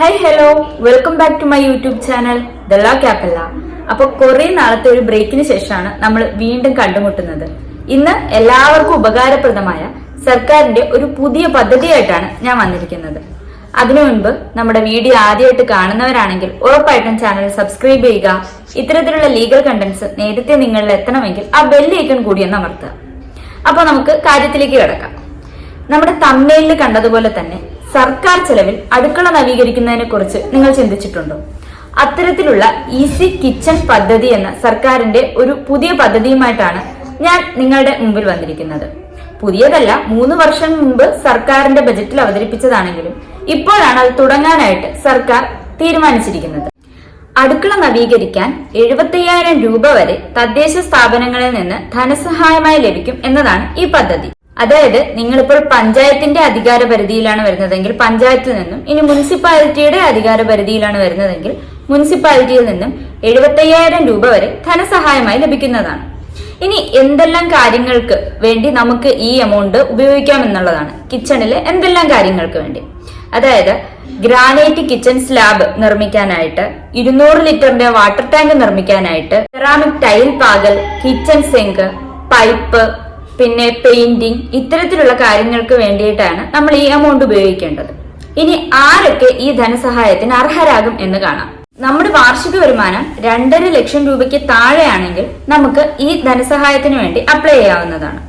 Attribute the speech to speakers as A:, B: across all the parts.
A: Hi hello welcome back to my YouTube channel ദല്ലാ ക്യാപ്പല്ല അപ്പൊ കുറെ നാളത്തെ ഒരു ബ്രേക്കിന് ശേഷമാണ് നമ്മൾ വീണ്ടും കണ്ടുമുട്ടുന്നത്. ഇന്ന് എല്ലാവർക്കും ഉപകാരപ്രദമായ സർക്കാരിന്റെ ഒരു പുതിയ പദ്ധതിയായിട്ടാണ് ഞാൻ വന്നിരിക്കുന്നത്. അതിനു മുൻപ് നമ്മുടെ വീഡിയോ ആദ്യമായിട്ട് കാണുന്നവരാണെങ്കിൽ ഉറപ്പായിട്ടും ചാനൽ സബ്സ്ക്രൈബ് ചെയ്യുക. ഇത്തരത്തിലുള്ള ലീഗൽ കണ്ടന്റ്സ് നേരത്തെ നിങ്ങളിൽ എത്തണമെങ്കിൽ ആ ബെല്ലൈക്കൺ കൂടി ഒന്ന് അമർത്തുക. അപ്പൊ നമുക്ക് കാര്യത്തിലേക്ക് കിടക്കാം. നമ്മുടെ തമ്മയിൽ കണ്ടതുപോലെ തന്നെ സർക്കാർ ചെലവിൽ അടുക്കള നവീകരിക്കുന്നതിനെ കുറിച്ച് നിങ്ങൾ ചിന്തിച്ചിട്ടുണ്ടോ? അത്തരത്തിലുള്ള ഈസി കിച്ചൺ പദ്ധതി എന്ന സർക്കാരിന്റെ ഒരു പുതിയ പദ്ധതിയുമായിട്ടാണ് ഞാൻ നിങ്ങളുടെ മുമ്പിൽ വന്നിരിക്കുന്നത്. പുതിയതല്ല മൂന്ന് വർഷം മുമ്പ് സർക്കാരിന്റെ ബജറ്റിൽ അവതരിപ്പിച്ചതാണെങ്കിലും ഇപ്പോഴാണ് അത് തുടങ്ങാനായിട്ട് സർക്കാർ തീരുമാനിച്ചിരിക്കുന്നത്. അടുക്കള നവീകരിക്കാൻ എഴുപത്തയ്യായിരം രൂപ വരെ തദ്ദേശ സ്ഥാപനങ്ങളിൽ നിന്ന് ധനസഹായമായി ലഭിക്കും എന്നതാണ് ഈ പദ്ധതി. അതായത് നിങ്ങളിപ്പോൾ പഞ്ചായത്തിന്റെ അധികാര പരിധിയിലാണ് വരുന്നതെങ്കിൽ പഞ്ചായത്തിൽ നിന്നും ഇനി മുനിസിപ്പാലിറ്റിയുടെ അധികാര പരിധിയിലാണ് വരുന്നതെങ്കിൽ മുനിസിപ്പാലിറ്റിയിൽ നിന്നും എഴുപത്തയ്യായിരം രൂപ വരെ ധനസഹായമായി ലഭിക്കുന്നതാണ്. ഇനി എന്തെല്ലാം കാര്യങ്ങൾക്ക് വേണ്ടി നമുക്ക് ഈ എമൗണ്ട് ഉപയോഗിക്കാം എന്നുള്ളതാണ്. കിച്ചണിലെ എന്തെല്ലാം കാര്യങ്ങൾക്ക് വേണ്ടി? അതായത് ഗ്രാനൈറ്റ് കിച്ചൺ സ്ലാബ് നിർമ്മിക്കാനായിട്ട് ഇരുന്നൂറ് ലിറ്ററിന്റെ വാട്ടർ ടാങ്ക് നിർമ്മിക്കാനായിട്ട് സെറാമിക് ടൈൽ പാകൽ കിച്ചൺ സിങ്ക് പൈപ്പ് പിന്നെ പെയിന്റിംഗ് ഇത്തരത്തിലുള്ള കാര്യങ്ങൾക്ക് വേണ്ടിയിട്ടാണ് നമ്മൾ ഈ എമൗണ്ട് ഉപയോഗിക്കേണ്ടത്. ഇനി ആരൊക്കെ ഈ ധനസഹായത്തിന് അർഹരാകും എന്ന് കാണാം. നമ്മുടെ വാർഷിക വരുമാനം രണ്ടര ലക്ഷം രൂപയ്ക്ക് താഴെയാണെങ്കിൽ നമുക്ക് ഈ ധനസഹായത്തിന് വേണ്ടി അപ്ലൈ ചെയ്യാവുന്നതാണ്.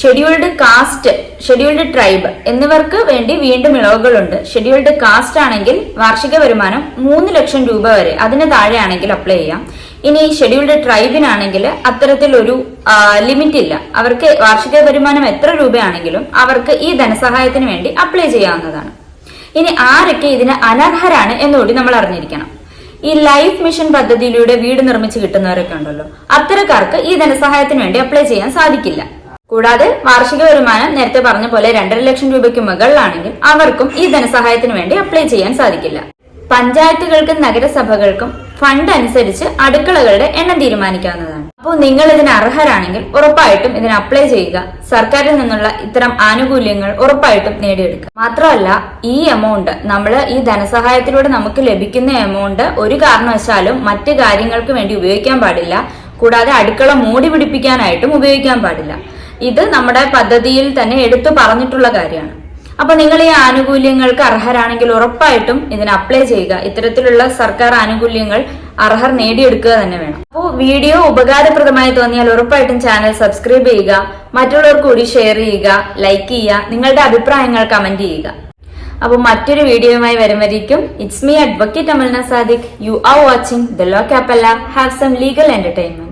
A: ഷെഡ്യൂൾഡ് കാസ്റ്റ് ഷെഡ്യൂൾഡ് ട്രൈബ് എന്നിവർക്ക് വേണ്ടി വീണ്ടും ഇളവുകളുണ്ട്. ഷെഡ്യൂൾഡ് കാസ്റ്റ് ആണെങ്കിൽ വാർഷിക വരുമാനം മൂന്ന് ലക്ഷം രൂപ വരെ അതിന് താഴെയാണെങ്കിൽ അപ്ലൈ ചെയ്യാം. ഇനി ഷെഡ്യൂൾഡ് ട്രൈബിനാണെങ്കിൽ അത്തരത്തിലൊരു ലിമിറ്റ് ഇല്ല. അവർക്ക് വാർഷിക വരുമാനം എത്ര രൂപയാണെങ്കിലും അവർക്ക് ഈ ധനസഹായത്തിന് വേണ്ടി അപ്ലൈ ചെയ്യാവുന്നതാണ്. ഇനി ആരൊക്കെ ഇതിന് അനർഹരാണ് എന്നുകൂടി നമ്മൾ അറിഞ്ഞിരിക്കണം. ഈ ലൈഫ് മിഷൻ പദ്ധതിയിലൂടെ വീട് നിർമ്മിച്ച് കിട്ടുന്നവരൊക്കെ ഉണ്ടല്ലോ. അത്തരക്കാർക്ക് ഈ ധനസഹായത്തിന് വേണ്ടി അപ്ലൈ ചെയ്യാൻ സാധിക്കില്ല. കൂടാതെ വാർഷിക വരുമാനം നേരത്തെ പറഞ്ഞ പോലെ രണ്ടര ലക്ഷം രൂപയ്ക്ക് മുകളിലാണെങ്കിൽ അവർക്കും ഈ ധനസഹായത്തിന് വേണ്ടി അപ്ലൈ ചെയ്യാൻ സാധിക്കില്ല. പഞ്ചായത്തുകൾക്കും നഗരസഭകൾക്കും ഫണ്ട് അനുസരിച്ച് അടുക്കളകളുടെ എണ്ണം തീരുമാനിക്കാവുന്നതാണ്. അപ്പോൾ നിങ്ങൾ ഇതിന് അർഹരാണെങ്കിൽ ഉറപ്പായിട്ടും ഇതിന് അപ്ലൈ ചെയ്യുക. സർക്കാരിൽ നിന്നുള്ള ഇത്തരം ആനുകൂല്യങ്ങൾ ഉറപ്പായിട്ടും നേടിയെടുക്കുക. മാത്രമല്ല ഈ എമൗണ്ട് നമ്മൾ ഈ ധനസഹായത്തിലൂടെ നമുക്ക് ലഭിക്കുന്ന എമൗണ്ട് ഒരു കാരണവശാലും മറ്റ് കാര്യങ്ങൾക്ക് വേണ്ടി ഉപയോഗിക്കാൻ പാടില്ല. കൂടാതെ അടുക്കള മൂടി പിടിപ്പിക്കാനായിട്ടും ഉപയോഗിക്കാൻ പാടില്ല. ഇത് നമ്മുടെ പദ്ധതിയിൽ തന്നെ എടുത്തു പറഞ്ഞിട്ടുള്ള കാര്യമാണ്. അപ്പൊ നിങ്ങൾ ഈ ആനുകൂല്യങ്ങൾക്ക് അർഹരാണെങ്കിൽ ഉറപ്പായിട്ടും ഇതിന് അപ്ലൈ ചെയ്യുക. ഇത്തരത്തിലുള്ള സർക്കാർ ആനുകൂല്യങ്ങൾ അർഹർ നേടിയെടുക്കുക തന്നെ വേണം. അപ്പോൾ വീഡിയോ ഉപകാരപ്രദമായി തോന്നിയാൽ ഉറപ്പായിട്ടും ചാനൽ സബ്സ്ക്രൈബ് ചെയ്യുക. മറ്റുള്ളവർക്ക് കൂടി ഷെയർ ചെയ്യുക ലൈക്ക് ചെയ്യുക നിങ്ങളുടെ അഭിപ്രായങ്ങൾ കമന്റ് ചെയ്യുക. അപ്പോൾ മറ്റൊരു വീഡിയോയുമായി വരുമ്പോഴേക്കും it's me advocate Amalna Sadiq you are watching the law കാപ്പല്ല have some legal entertainment